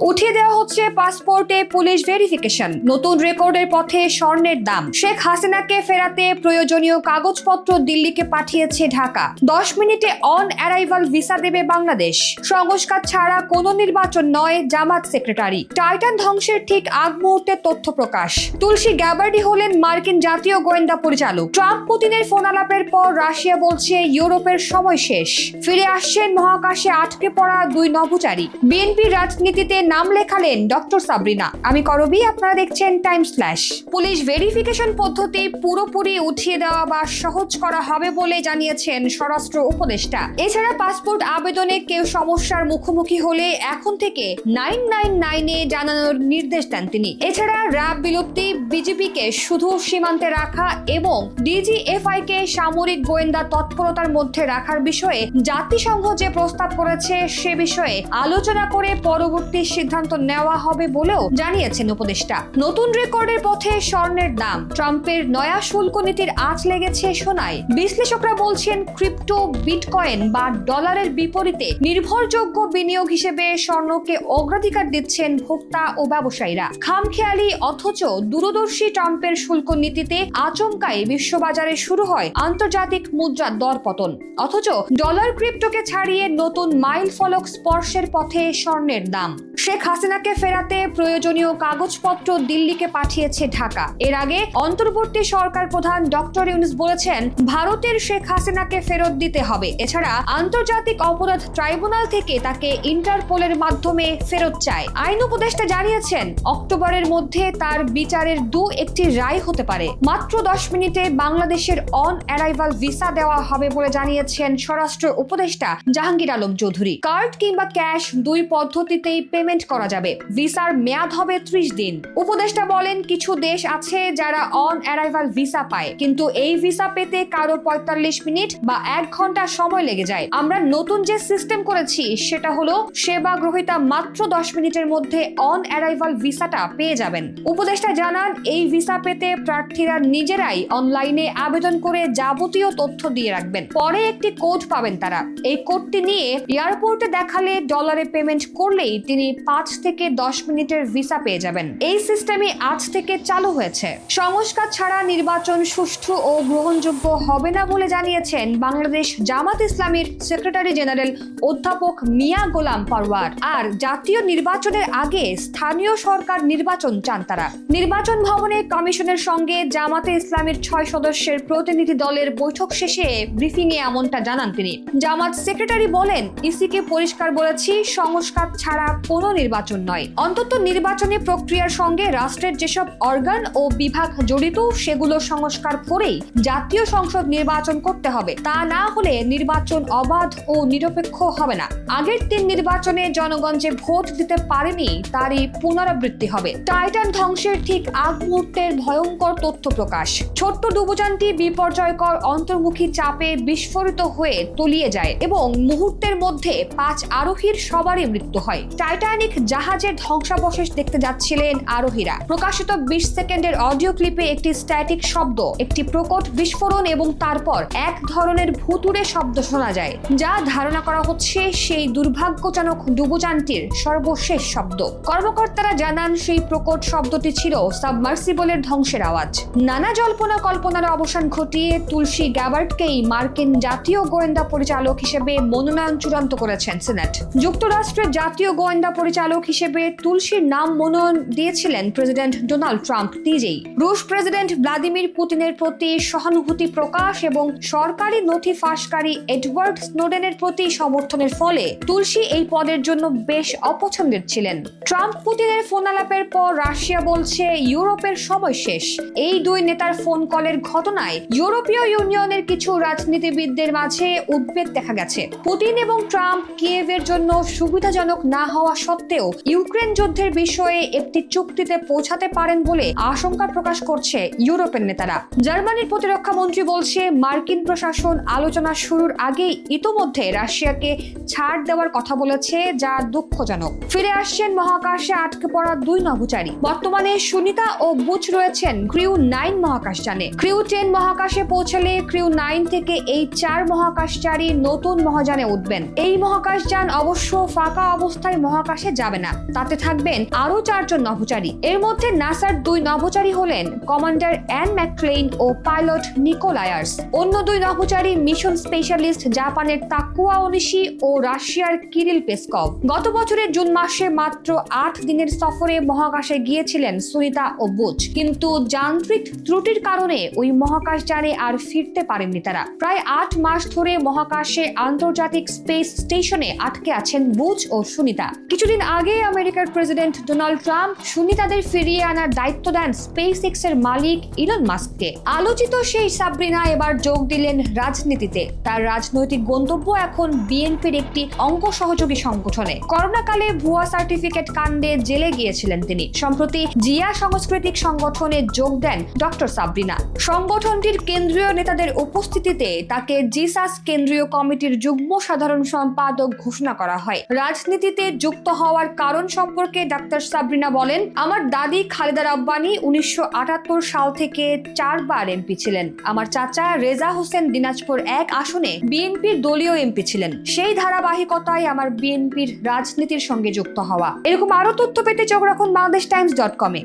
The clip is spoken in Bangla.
উঠিয়ে দেওয়া হচ্ছে পাসপোর্টে পুলিশ ভেরিফিকেশন। নতুন রেকর্ডের পথে স্বর্ণের দাম। শেখ হাসিনাকে ফেরাতে প্রয়োজনীয় কাগজপত্র দিল্লিকে পাঠিয়েছে ঢাকা। দশ মিনিটে অন অ্যারাইভাল ভিসা দেবে বাংলাদেশ। সংস্কার ছাড়া কোনো নির্বাচন নয় জামাত সেক্রেটারি। টাইটান ধ্বংসের ঠিক আগ মুহূর্তে তথ্য প্রকাশ। তুলসী গ্যাবার্ডি হলেন মার্কিন জাতীয় গোয়েন্দা পরিচালক। ট্রাম্প পুতিনের ফোন আলাপের পর রাশিয়া বলছে ইউরোপের সময় শেষ। ফিরে আসছেন মহাকাশে আটকে পড়া দুই নভোচারী। বিএনপি রাজনীতিতে নাম লেখালেন ডক্টর সাবরিনা। আমি করবি, আপনারা দেখছেন টাইম স্ল্যাশ পুলিশ ভেরিফিকেশন পদ্ধতি পুরোপুরি উঠিয়ে দেওয়া বা সহজ করা হবে বলে জানিয়েছেন স্বরাষ্ট্র উপদেষ্টা। এছাড়া পাসপোর্ট আবেদনে কেউ সমস্যার মুখোমুখি হলে এখন থেকে নাইন নাইন নাইনে জানানোর নির্দেশ দেন তিনি। এছাড়া র্যাব বিলুপ্তি বিজেপিকে শুধু সীমান্তে রাখা এবং ডিজিএফআই কে সামরিক গোয়েন্দা তৎপরতার মধ্যে রাখার বিষয়ে জাতিসংঘ যে প্রস্তাব করেছে সে বিষয়ে আলোচনা করে পরবর্তী সিদ্ধান্ত নেওয়া হবে বলেও জানিয়েছেন উপদেষ্টা। নতুন রেকর্ডের পথে স্বর্ণের দাম। ট্রাম্পের নয়া শুল্ক নীতির আঁচ লেগেছে সোনায়। বিশ্লেষকরা বলছেন ক্রিপ্টো, বিটকয়েন বা ডলারের বিপরীতে নির্ভরযোগ্য বিনিয়োগ হিসেবে স্বর্ণকে অগ্রাধিকার দিচ্ছেন ভোক্তা ও ব্যবসায়ীরা। খামখেয়ালি অথচ দূরদর্শী ট্রাম্পের শুল্ক নীতিতে আচমকাই বিশ্ববাজারে শুরু হয় আন্তর্জাতিক মুদ্রার দর পতন। অথচ ডলার ক্রিপ্টোকে ছাড়িয়ে নতুন মাইল ফলক স্পর্শের পথে স্বর্ণের দাম। শেখ হাসিনাকে ফেরাতে প্রয়োজনীয় কাগজপত্র দিল্লিকে পাঠিয়েছে ঢাকা। এর আগে অন্তর্বর্তী সরকার প্রধান ডক্টর ইউনুস বলেছেন, ভারতের শেখ হাসিনাকে ফেরত দিতে হবে। এছাড়া আন্তর্জাতিক অপরাধ ট্রাইব্যুনাল থেকে তাকে ইন্টারপোলের মাধ্যমে ফেরত চায়। আইন উপদেষ্টা জানিয়েছেন, অক্টোবরের মধ্যে তার বিচারের দু একটি রায় হতে পারে। মাত্র দশ মিনিটে বাংলাদেশের অন অ্যারাইভাল ভিসা দেওয়া হবে বলে জানিয়েছেন স্বরাষ্ট্র উপদেষ্টা জাহাঙ্গীর আলম চৌধুরী। কার্ড কিংবা ক্যাশ দুই পদ্ধতিতেই পেমেন্ট করা যাবে। ভিসার মেয়াদ হবে ত্রিশ দিন। উপদেষ্টা বলেন, কিছু দেশ আছে যারা অন অ্যারাইভাল ভিসা পায়, কিন্তু এই ভিসা পেতে কারও পঁয়তাল্লিশ মিনিট বা এক ঘণ্টা সময় লেগে যায়। আমরা নতুন যে সিস্টেম করেছি, সেটা হলো সেবা গ্রহীতা মাত্র দশ মিনিটের মধ্যে অন অ্যারাইভাল ভিসাটা পেয়ে যাবেন। উপদেষ্টা জানান, এই ভিসা পেতে প্রার্থীরা নিজেরাই অনলাইনে আবেদন করে যাবতীয় তথ্য দিয়ে রাখবেন। পরে একটি কোড পাবেন তারা। এই কোডটি নিয়ে এয়ারপোর্টে দেখালে ডলারে পেমেন্ট করলেই তিনি পাঁচ থেকে দশ মিনিটের ভিসা পেয়ে যাবেন। এই সিস্টেমই আজ থেকে চালু হয়েছে। সংস্কার ছাড়া নির্বাচন সুষ্ঠু ও গ্রহণযোগ্য হবে না বলে জানিয়েছেন বাংলাদেশ জামাত ইসলামীর সেক্রেটারি জেনারেল অধ্যাপক মিয়া গোলাম পারওয়ার। আর জাতীয় নির্বাচনের আগে স্থানীয় সরকার নির্বাচন চান তারা। নির্বাচন ভবনে কমিশনের সঙ্গে জামাতে ইসলামের ছয় সদস্যের প্রতিনিধি দলের বৈঠক শেষে ব্রিফিং এ এমনটা জানান তিনি। জামাত সেক্রেটারি বলেন, ইসিকে পরিষ্কার বলেছি, সংস্কার ছাড়া কোনো নির্বাচন নয়। অন্তত নির্বাচনী প্রক্রিয়ার সঙ্গে রাষ্ট্রের যেসব অর্গান ও বিভাগ জড়িত, সেগুলো সংস্কার করেই জাতীয় সংসদ নির্বাচন করতে হবে। তা না হলে নির্বাচন অবাধ ও নিরপেক্ষ হবে না। আগের তিন নির্বাচনে জনগণ যে ভোট দিতে পারেনি, তারই পুনরাবৃত্তি হবে। টাইটান ধ্বংসের ঠিক আগ মুহূর্তের ভয়ঙ্কর তথ্য প্রকাশ। ছোট্ট ডুবোযানটি বিপর্যয়কর অন্তর্মুখী চাপে বিস্ফোরিত হয়ে তলিয়ে যায় এবং মুহূর্তের মধ্যে পাঁচ আরোহীর সবারই মৃত্যু হয়। টাইটানিক জাহাজের ধ্বংসাবশেষ দেখতে যাচ্ছিলেন আরোহীরা। প্রকাশিত বিশ সেকেন্ডের অডিও ক্লিপে একটি স্ট্যাটিক শব্দ, একটি প্রকট বিস্ফোরণ এবং তারপর এক ধরনের ভুতুড়ে শব্দ শোনা যায়, যা ধারণা করা হচ্ছে সেই দুর্ভাগ্যজনক ডুবোযানটির সর্বশেষ শব্দ। কর্মকর্তারা জানান সেই প্রকট শব্দটি ছিল সাবমার্সিবলের ধ্বংসের আওয়াজ। নানা জল্পনা কল্পনার অবসান ঘটিয়ে তুলসী গ্যাবার্টকেই মার্কিন জাতীয় গোয়েন্দা পরিচালক হিসেবে মনোনয়ন চূড়ান্ত করেছেন সিনেট। যুক্তরাষ্ট্রের জাতীয় গোয়েন্দা পরিচালক হিসেবে তুলসীর নাম মনোনয়ন দিয়েছিলেন প্রেসিডেন্ট ডোনাল্ড ট্রাম্প নিজেই। রুশ প্রেসিডেন্ট ভ্লাদিমির পুতিনের প্রতি সহানুভূতি প্রকাশ এবং সরকারি নথি ফাঁসকারী এডওয়ার্ড স্নোডেনের প্রতি সমর্থনের ফলে তুলসী এই পদের জন্য বেশ অপছন্দের ছিলেন। ট্রাম্প পুতিনের ফোন আলাপের পর রাশিয়া বলছে, ইউরোপের সময় শেষ। এই দুই নেতার ফোন কলের ঘটনায় ইউরোপীয় ইউনিয়নের কিছু রাজনীতিবিদদের মাঝে উদ্বেগ দেখা গেছে। পুতিন এবং ট্রাম্প কিয়েভের জন্য সুবিধাজনক না হওয়া সত্ত্বেও ইউক্রেন যুদ্ধের বিষয়ে একটি চুক্তিতে পৌঁছাতে পারেন বলে আশঙ্কা প্রকাশ করছে ইউরোপের নেতারা। জার্মানির প্রতিরক্ষা মন্ত্রী বলছে, মার্কিন প্রশাসন আলোচনা শুরুর আগেই ইতোমধ্যে রাশিয়াকে ছাড় দেওয়ার কথা বলেছে, যা দুঃখজনক। ফিরে আসছেন মহাকাশে আটকে পড়া দুই নভোচারী। বর্তমানে সুনিতা ও বুচ রয়েছেন ক্রিউ নাইন মহাকাশযানে ক্রিউ টেন মহাকাশে পৌঁছালে ক্রিউ নাইন থেকে এই চার মহাকাশচারী নতুন মহাযানে উঠবেন। এই মহাকাশযান অবশ্য ফাঁকা অবস্থায় মহাকাশে মহাকাশে যাবে না। তাতে থাকবেন আরও চারজন নভোচারী। এর মধ্যে নাসার দুই নভোচারী হলেন কমান্ডার অ্যান ম্যাকক্লেইন ও পাইলট নিকোলায়ার্স অন্য দুই নভোচারী মিশন স্পেশালিস্ট জাপানের তাকুয়া ওনিশি ও রাশিয়ার কিরিল পেসকভ। গত বছরের জুন মাসে মাত্র আট দিনের সফরে মহাকাশে গিয়েছিলেন সুনিতা ও বুচ কিন্তু যান্ত্রিক ত্রুটির কারণে ওই মহাকাশযানে আর ফিরতে পারেননি তারা। প্রায় আট মাস ধরে মহাকাশে আন্তর্জাতিক স্পেস স্টেশনে আটকে আছেন বুচ ও সুনিতা। কিছুদিন আগে আমেরিকার প্রেসিডেন্ট ডোনাল্ড ট্রাম্প সুনিতাদের ফিরিয়ে আনার দায়িত্ব দেন স্পেস এক্সের মালিক ইলন মাস্ককে। আলোচিত সেই সাবরিনা এবার যোগ দিলেন রাজনীতিতে। তার রাজনৈতিক গন্তব্য এখন বিএনপির একটি অঙ্গ সহযোগী সংগঠনে। করোনাকালে ভুয়া সার্টিফিকেট কাণ্ডে জেলে গিয়েছিলেন তিনি। সম্প্রতি জিয়া সাংস্কৃতিক সংগঠনে যোগ দেন ডক্টর সাবরিনা। সংগঠনটির কেন্দ্রীয় নেতাদের উপস্থিতিতে তাকে জিসাস কেন্দ্রীয় কমিটির যুগ্ম সাধারণ সম্পাদক ঘোষণা করা হয়। রাজনীতিতে যুক্ত হওয়ার কারণ সম্পর্কে ডাক্তার সাবরিনা বলেন, আমার দাদি খালেদা রব্বানি উনিশশো আটাত্তর সাল থেকে চারবার এমপি ছিলেন। আমার চাচা রেজা হোসেন দিনাজপুর এক আসনে বিএনপির দলীয় এমপি ছিলেন। সেই ধারাবাহিকতায় আমার বিএনপির রাজনীতির সঙ্গে যুক্ত হওয়া। এরকম আরও তথ্য পেতে চোখ রাখুন বাংলাদেশ টাইমস ডট কমে।